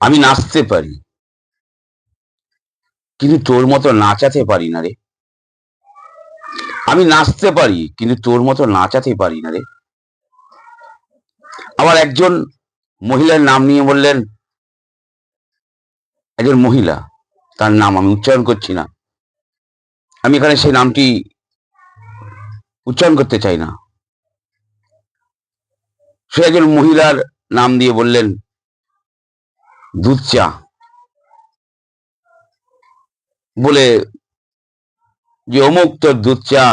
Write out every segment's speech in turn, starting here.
আমি নাচতে পারি। কিন্তু তোর মতো নাচাতে পারি না রে। আমি নাচতে পারি, কিন্তু তোর মতো নাচাতে পারি না রে। আবার একজন মহিলার নাম নিয়ে বললেন, একজন মহিলা, তার নাম আমি উচ্চারণ করছি না। আমি এখানে সেই নামটি উচ্চারণ করতে চাই না। সে একজন মহিলার নাম দিয়ে বললেন দুধ চা বলে যে অমুক তোর দুধ চা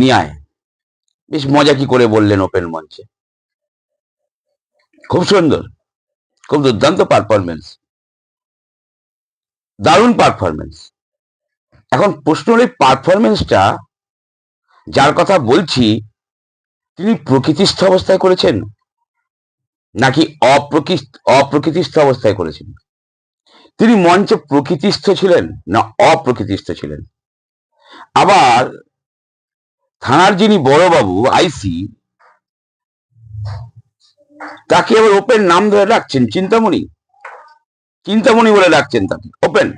নিয়ে বেশ মজা কি করে বললেন ওপেন মঞ্চে। খুব সুন্দর, খুব দুর্দান্ত পারফরমেন্স দারুণ পারফরমেন্স এখন প্রশ্ন হলো পারফরমেন্সটা যার কথা বলছি, তিনি প্রকৃতিস্থ অবস্থায় করেছেন? নাকি অপ্রকৃ অপ্রকৃতিস্থ অবস্থায় করেছেন? তিনি মঞ্চে প্রকৃতিস্থ ছিলেন না অপ্রকৃতিস্থ ছিলেন? আবার থানার যিনি বড়বাবু, আইসি, তাকে আবার ওপেন নাম ধরে রাখছেন চিন্তামণি? চিন্তামণি বলে ডাকছেন তাকে। ওপেন।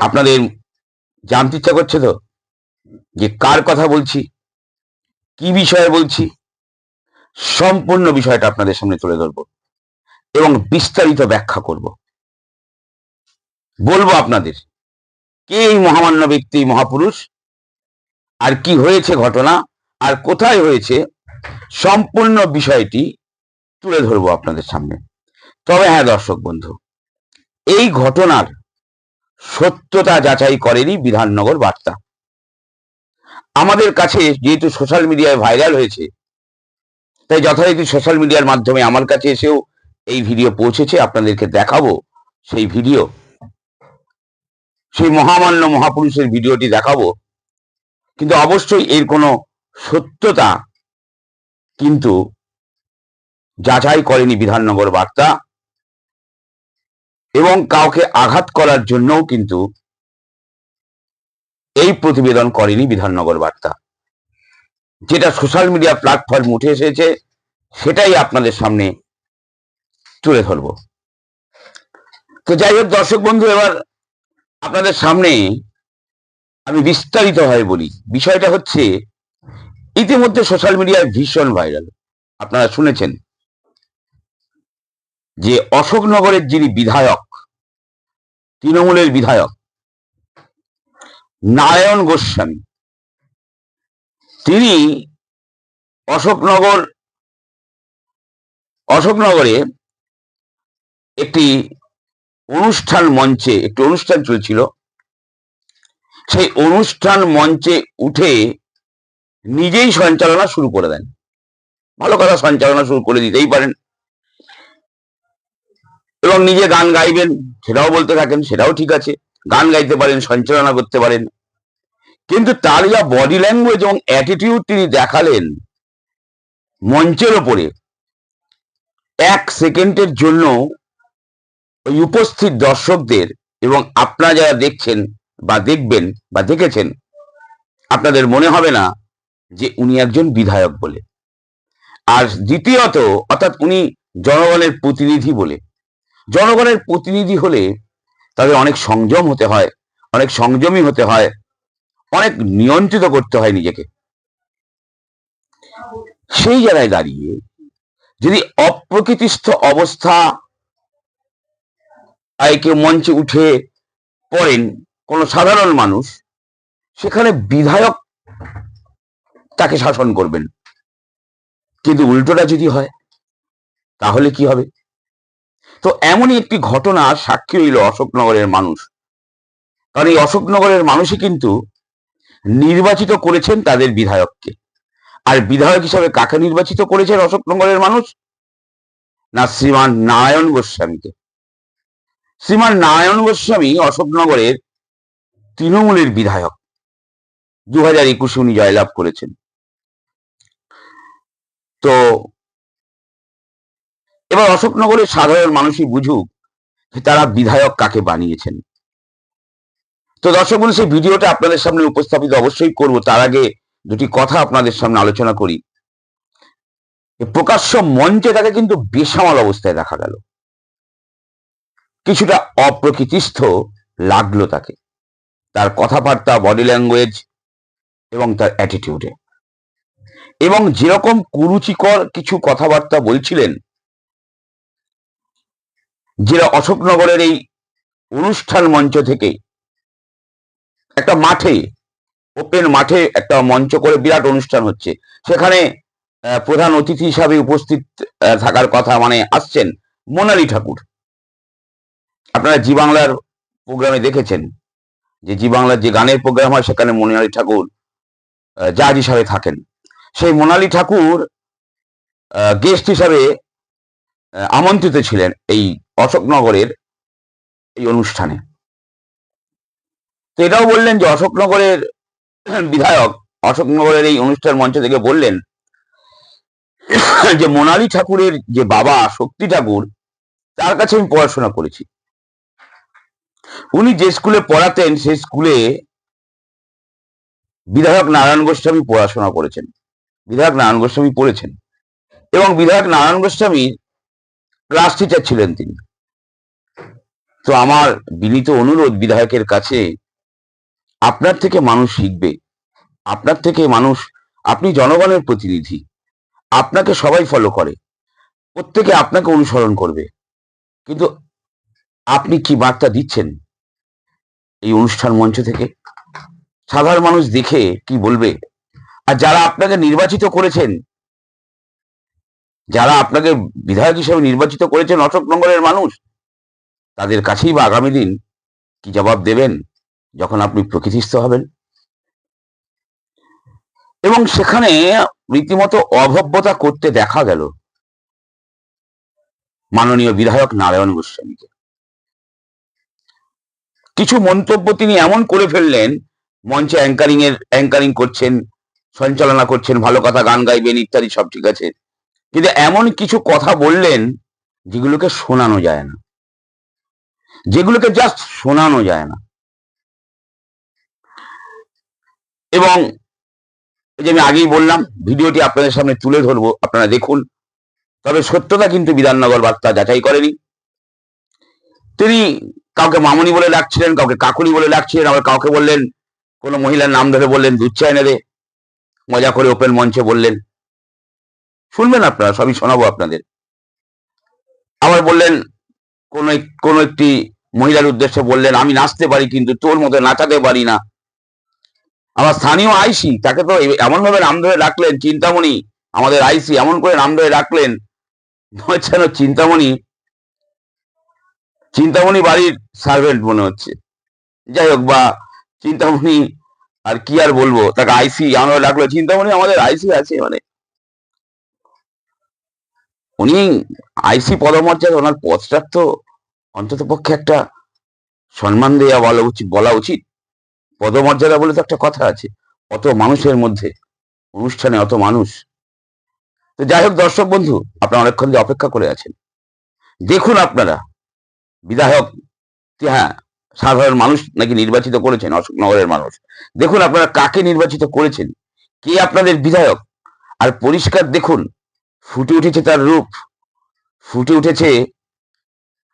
আপনাদের জানতে ইচ্ছা করছে তো? যে কার কথা বলছি? কি বিষয়ে বলছি? সম্পূর্ণ বিষয়টা আপনাদের সামনে তুলে ধরবো এবং বিস্তারিত ব্যাখ্যা করব। বলব আপনাদের, কে এই মহামান্য ব্যক্তি মহাপুরুষ? আর কি হয়েছে ঘটনা? আর কোথায় হয়েছে? সম্পূর্ণ বিষয়টি তুলে ধরবো আপনাদের সামনে। তবে হ্যাঁ দর্শক বন্ধু, এই ঘটনার সত্যতা যাচাই করেনি বিধাননগর বার্তা। আমাদের কাছে যেহেতু সোশ্যাল মিডিয়ায় ভাইরাল হয়েছে তাই যথারীতি সোশ্যাল মিডিয়ার মাধ্যমে আমার কাছে এসেও এই ভিডিও পৌঁছেছে, আপনাদেরকে দেখাবো সেই ভিডিও সেই মহামান্য মহাপুরুষের ভিডিওটি দেখাবো। কিন্তু অবশ্যই এর কোনো সত্যতা কিন্তু যাচাই করেনি বিধাননগর বার্তা। এবং কাউকে আঘাত করার জন্যও কিন্তু এই প্রতিবেদন করেনি বিধাননগর বার্তা। যেটা সোশ্যাল মিডিয়া প্ল্যাটফর্ম উঠে এসেছে, সেটাই আপনাদের সামনে তুলে ধরব। তো যাই হোক দর্শক বন্ধু, এবার আপনাদের সামনে আমি বিস্তারিতভাবে বলি। বিষয়টা হচ্ছে, ইতিমধ্যে সোশ্যাল মিডিয়ায় ভীষণ ভাইরাল আপনারা শুনেছেন যে অশোকনগরের যিনি বিধায়ক, তৃণমূলের বিধায়ক, নারায়ণ গোস্বামী তিনি অশোকনগর, অশোকনগরে একটি অনুষ্ঠান মঞ্চে, একটি অনুষ্ঠান চলছিল। সেই অনুষ্ঠান মঞ্চে উঠে নিজেই সঞ্চালনা শুরু করে দেন। ভালো কথা, সঞ্চালনা শুরু করে দিতেই পারেন। এবং নিজে গান গাইবেন, সেটাও বলতে থাকেন, সেটাও ঠিক আছে। গান গাইতে পারেন, সঞ্চালনা করতে পারেন। কিন্তু তার যা বডি ল্যাঙ্গুয়েজ এবং অ্যাটিটিউড তিনি দেখালেন মঞ্চের ওপরে, এক সেকেন্ডের জন্য ওই উপস্থিত দর্শকদের এবং আপনারা যারা দেখছেন বা দেখবেন বা দেখেছেন, আপনাদের মনে হবে না যে উনি একজন বিধায়ক বলে। আর দ্বিতীয়ত, অর্থাৎ উনি জনগণের প্রতিনিধি বলে। জনগণের প্রতিনিধি হলে তাদের অনেক সংযম হতে হয়, অনেক সংযমী হতে হয় অনেক নিয়ন্ত্রিত করতে হয় নিজেকে। সেই জায়গায় দাঁড়িয়ে যদি অপ্রকৃতিস্থ অবস্থা কেউ মঞ্চে উঠে পড়েন কোন সাধারণ মানুষ, সেখানে বিধায়ক তাকে শাসন করবেন। কিন্তু উল্টোটা যদি হয়, তাহলে কি হবে? তো এমনই একটি ঘটনা সাক্ষী রইল অশোকনগরের মানুষ। কারণ এই অশোকনগরের মানুষই কিন্তু নির্বাচিত করেছেন তাদের বিধায়ককে। আর বিধায়ক হিসাবে কাকে নির্বাচিত করেছেন অশোকনগরের মানুষ? না, শ্রীমান নারায়ণ গোস্বামীকে। শ্রীমান নারায়ণ গোস্বামী অশোকনগরের তৃণমূলের বিধায়ক। দু হাজার একুশে উনি জয়লাভ করেছেন। তো এবার অশোকনগরের সাধারণ মানুষই বুঝুক তারা বিধায়ক কাকে বানিয়েছেন। তো দর্শক বন্ধু, সেই ভিডিওটা আপনাদের সামনে উপস্থাপিত অবশ্যই করব। তার আগে দুটি কথা আপনাদের সামনে আলোচনা করি। প্রকাশ্য মঞ্চে তাকে কিন্তু বেসামাল অবস্থায় দেখা গেল। কিছুটা অপ্রকৃতিস্থ লাগল তাকে। তার কথাবার্তা বডি ল্যাঙ্গুয়েজ এবং তার অ্যাটিটিউডে এবং যেরকম কুরুচিকর কিছু কথাবার্তা বলছিলেন, যেটা অশোকনগরের এই অনুষ্ঠান মঞ্চ থেকে একটা মাঠে, ওপেন মাঠে একটা মঞ্চ করে বিরাট অনুষ্ঠান হচ্ছে। সেখানে প্রধান অতিথি হিসাবে উপস্থিত থাকার কথা মানে আসছেন মোনালি ঠাকুর। আপনারা জি বাংলার প্রোগ্রামে দেখেছেন যে জি বাংলার যে গানের প্রোগ্রাম হয়, সেখানে মোনালি ঠাকুর জাজ হিসাবে থাকেন। সেই মোনালি ঠাকুর গেস্ট হিসাবে আমন্ত্রিত ছিলেন এই অশোকনগরের এই অনুষ্ঠানে। তো এটাও বললেন যে অশোকনগরের বিধায়ক, অশোকনগরের এই অনুষ্ঠান মঞ্চ থেকে বললেন যে মোনালি ঠাকুরের যে বাবা শক্তি ঠাকুর, তার কাছে আমি পড়াশোনা করেছি। উনি যে স্কুলে পড়াতেন, সেই স্কুলে বিধায়ক নারায়ণ গোস্বামী পড়াশোনা করেছেন। বিধায়ক নারায়ণ গোস্বামী পড়েছেন এবং বিধায়ক নারায়ণ গোস্বামী ক্লাস টিচার ছিলেন তিনি। তো আমার বিনীত অনুরোধ বিধায়কের কাছে আপনার থেকে মানুষ শিখবে। আপনার থেকে মানুষ, আপনি জনগণের প্রতিনিধি। আপনাকে সবাই ফলো করে। প্রত্যেকে আপনাকে অনুসরণ করবে। কিন্তু আপনি কি বার্তা দিচ্ছেন এই অনুষ্ঠান মঞ্চ থেকে? সাধারণ মানুষ দেখে কি বলবে? আর যারা আপনাকে নির্বাচিত করেছেন, যারা আপনাকে বিধায়ক হিসেবে নির্বাচিত করেছেন অশোকনগরের মানুষ, তাদের কাছেই বা আগামী দিন কি জবাব দেবেন? যখন আপনি প্রকৃতিস্থ হবেন। এবং সেখানে রীতিমতো অভব্যতা করতে দেখা গেল মাননীয় বিধায়ক নারায়ণ গোস্বামীকে। কিছু মন্তব্য তিনি এমন করে ফেললেন, মঞ্চে অ্যাঙ্কারিং এর অ্যাঙ্কারিং করছেন, সঞ্চালনা করছেন, ভালো কথা গান গাইবেন ইত্যাদি সব ঠিক আছে। কিন্তু এমন কিছু কথা বললেন যেগুলোকে শোনানো যায় না। যেগুলোকে জাস্ট শোনানো যায় না। এবং যে আমি আগেই বললাম, ভিডিওটি আপনাদের সামনে তুলে ধরবো, আপনারা দেখুন। তবে সত্যতা কিন্তু বিধাননগর বার্তা যাচাই করেনি। তিনি কাউকে মামনি বলে ডাকছিলেন, কাউকে কাকুলি বলে ডাকছিলেন, আবার কাউকে বললেন, কোনো মহিলার নাম ধরে বললেন, দুধ চায় রে। মজা করে ওপেন মঞ্চে বললেন, শুনবেন আপনারা, সবই শোনাবো আপনাদের। আবার বললেন, কোন কোন একটি মহিলার উদ্দেশ্যে বললেন, আমি নাচতে পারি, কিন্তু তোর মতো নাচাতে পারি না। আমার স্থানীয় আইসি, তাকে তো এমন ভাবে নাম ধরে ডাকলেন, চিন্তামণি, আমাদের আইসি এমন করে নাম ধরে হচ্ছে যেন চিন্তামণি চিন্তামণি বাড়ির সার্ভেন্ট মনে হচ্ছে। যাই হোক, বা চিন্তামণি আর কি আর বলব, তাকে আইসি আমরা ডাকলো, চিন্তামণি আমাদের আইসি আছে মানে উনি আইসি পদমর্যাদা, ওনার পদটার তো অন্তত পক্ষে একটা সম্মান দেওয়া বলা উচিত বলা উচিত। পদমর্যাদা বলে তো একটা কথা আছে, অত মানুষের মধ্যে, অনুষ্ঠানে অত মানুষ। তো যাই হোক দর্শক বন্ধু, আপনারা অনেকক্ষণ দিয়ে অপেক্ষা করে আছেন। দেখুন আপনারা, বিধায়ক হ্যাঁ সাধারণ মানুষ নাকি নির্বাচিত করেছেন অশোকনগরের মানুষ। দেখুন আপনারা কাকে নির্বাচিত করেছেন, কে আপনাদের বিধায়ক, আর পরিষ্কার দেখুন, ফুটে উঠেছে তার রূপ, ফুটে উঠেছে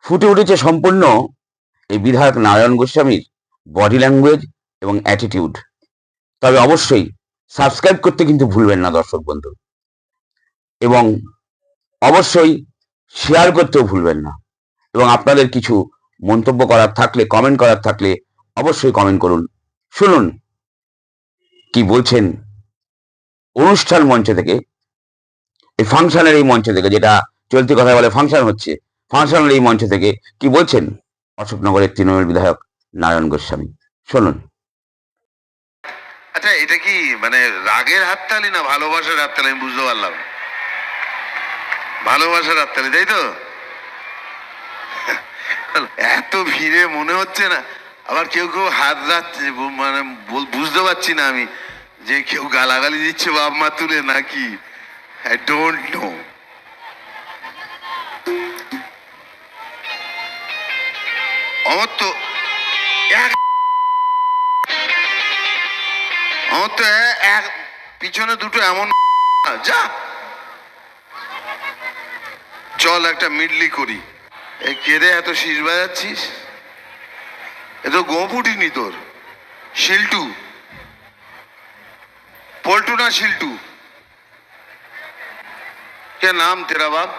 ফুটে উঠেছে সম্পূর্ণ এই বিধায়ক নারায়ণ গোস্বামীর বডি ল্যাঙ্গুয়েজ এবং অ্যাটিটিউড তবে অবশ্যই সাবস্ক্রাইব করতে কিন্তু ভুলবেন না দর্শক বন্ধু। এবং অবশ্যই শেয়ার করতেও ভুলবেন না। এবং আপনাদের কিছু মন্তব্য করার থাকলে কমেন্ট করার থাকলে অবশ্যই কমেন্ট করুন। শুনুন কি বলছেন অনুষ্ঠান মঞ্চ থেকে, এই ফাংশনের এই মঞ্চ থেকে, যেটা চলতি কথা বলে ফাংশন হচ্ছে ফাংশনের এই মঞ্চ থেকে কি বলছেন অশোকনগরের তৃণমূল বিধায়ক নারায়ণ গোস্বামী? শুনুন। আচ্ছা এটা কি মানে রাগের হাততালি না ভালোবাসার হাততালি? আমি বুঝতে পারলাম। ভালোবাসার হাততালি, তাই তো? এত ভিড়ে মনে হচ্ছে না। আবার কেউ কেউ হাত রাখছে মানে বুঝতে পারছি না আমি যে কেউ গালাগালি দিচ্ছে বাপ মা তুলে নাকি। আই ডোন্ট নো আমার তো পিছনে দুটো এমন যা। চল একটা মিডলি করি। এই কেড়ে এত শীষ বাজাচ্ছিস? এ তো গোপুটিনি তোর। শিল্টু। পল্টু না শিল্টু? কে নাম তেরা বাপ?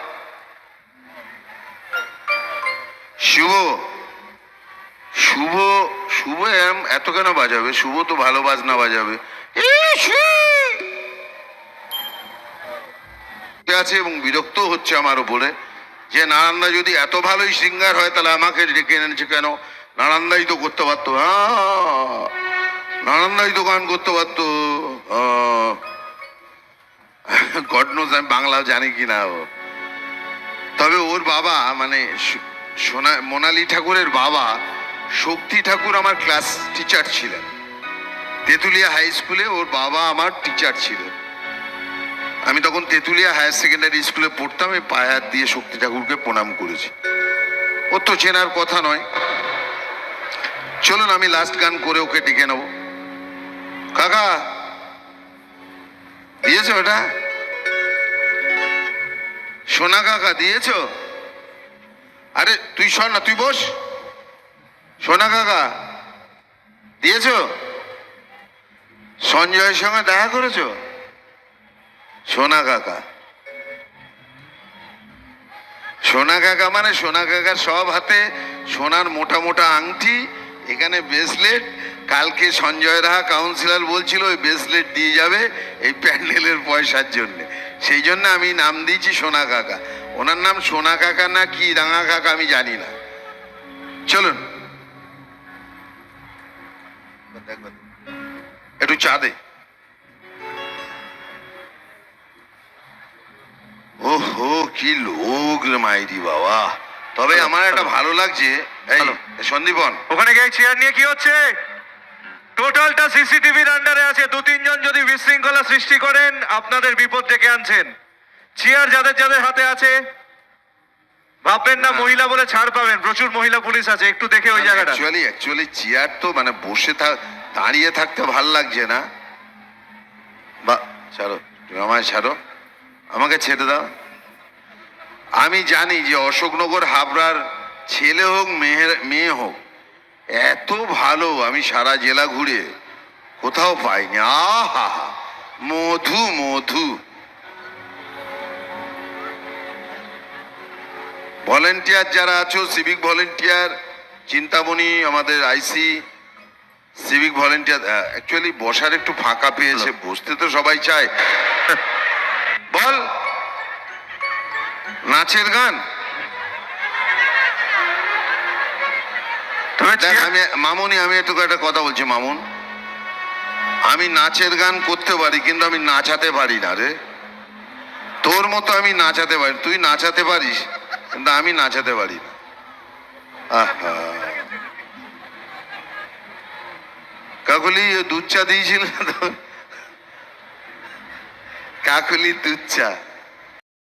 শুভ। শুভ শুভ এত কেন বাজাবে? শুভ তো ভালো বাজনা বাজাবে। ইসি! আছে এবং বিরক্ত হচ্ছে আমার উপরে, যে নারান্দা যদি এত ভালোই সিঙ্গার হয়, তাহলে আমাকে ডেকে এনেছে কেন? নারান্দাই তো করতে পারতো। নারান্দাই তো গান করতে পারতো। গড নোজ আমি বাংলা জানি কিনা তবে ওর বাবা মানে সোনা, মোনালি ঠাকুরের বাবা, শক্তি ঠাকুর আমার ক্লাস টিচার ছিলেন। তেঁতুলিয়া হাই স্কুলে ওর বাবা আমার টিচার ছিলেন। আমি তখন তেঁতুলিয়া হায়ার সেকেন্ডারি স্কুলে পড়তাম, এই পায়ে হাত দিয়ে শক্তি ঠাকুরকে প্রণাম করেছি। ওর তো চেনার কথা নয়। চলুন, আমি লাস্ট গান করে ওকে ডেকে নেব। কাকা, দিয়েছ ওটা সোনা কাকা, দিয়েছ? আরে, তুই শোন না, তুই বস। সোনা কাকা, দিয়েছ? সঞ্জয়ের সঙ্গে দেখা করেছ? সোনা কাকা। সোনা কাকা মানে সোনা কাকার সব হাতে সোনার মোটা মোটা আংটি, এখানে ব্রেসলেট কালকে সঞ্জয় রাহা কাউন্সিলর বলছিল, ওই ব্রেসলেট দিয়ে যাবে এই প্যান্ডেলের পয়সার জন্য। সেই জন্য আমি নাম দিয়েছি সোনা কাকা। ওনার নাম সোনা কাকা না কি রাঙা কাকা আমি জানি না। চলুন। একটু চা দে। ওহো কি লোক রে মাইরি বাবা। তবে আমার একটা ভালো লাগছে। এই সন্দীপন। ওখানে গিয়ে চেয়ার নিয়ে কি হচ্ছে? টোটালটা সিসিটিভির আন্ডারে আছে। দু তিনজন যদি বিশৃঙ্খলা সৃষ্টি করেন আপনাদের বিপদ ডেকে আনছেন। চেয়ার যাদের যাদের হাতে আছে ভাববেন না না। মহিলা বলে ছাড় পাবেন। প্রচুর মহিলা পুলিশ আছে। একটু দেখে ওই জায়গাটা। অ্যাকচুয়ালি অ্যাকচুয়ালি চেয়ার তো মানে বসে থাক দাঁড়িয়ে থাকতে ভালো লাগছে না। বা ছাড়ো তুমি আমায় ছাড়ো। আমাকে ছেড়ে দাও। আমি জানি যে অশোকনগর হাবড়ার ছেলে হোক মেয়ের মেয়ে হোক এত ভালো আমি সারা জেলা ঘুরে কোথাও পাইনি। আহা মধু মধু। ভলেন্টিয়ার যারা আছো সিভিক ভলেন্টিয়ার চিন্তামণি আমাদের আইসি সিভিক ভলেন্টিয়ার অ্যাকচুয়ালি বসার একটু ফাঁকা পেয়েছে বসতে তো সবাই চায়। নাচের গান? আমি মামুনি আমি তোকে একটা কথা বলছি মামুন। আমি নাচের গান করতে পারি কিন্তু আমি নাচাতে পারি না রে। তোর মতো আমি নাচাতে পারি তুই নাচাতে পারিস কিন্তু আমি নাচাতে পারি না। আহা। কাকুলি দুধ চা দিয়েছিল কাকুলি দুধ চা।